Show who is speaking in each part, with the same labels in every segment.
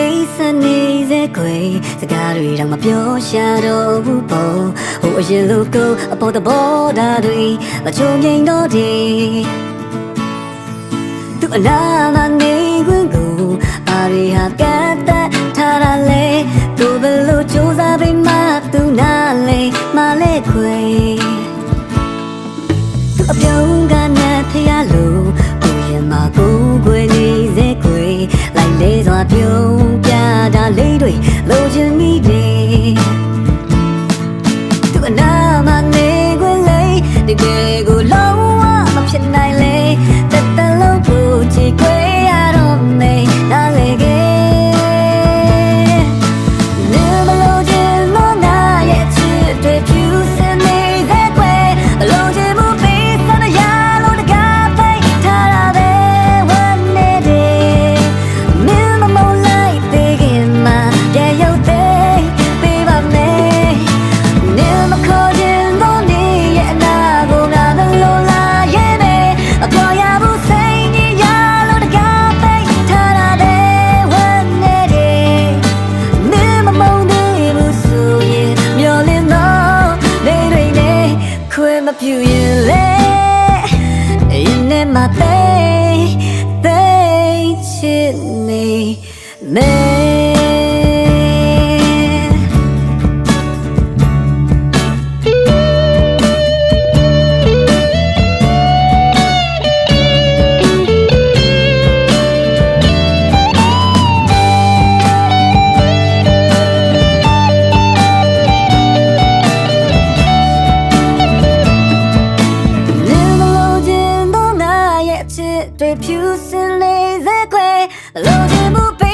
Speaker 1: လေးစနေစေခွေစကားတွေတော့မပြောရှာတော့ဘူးပေါ့ဟိုအရင်လိုကိုအပေါ်တဘောတာတွေမချုံငိမ့်တော့တယ်သူအလားမနေခွင့်ကိုအာရီဟာကတ်တက်ထားရလေသူဘလို့ကြိုးစားပြီးမှသူနာလေမလဲခွေသူအပြုံး 九千里在归，楼间墓碑。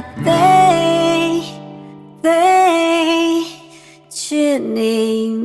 Speaker 1: 飞飞去你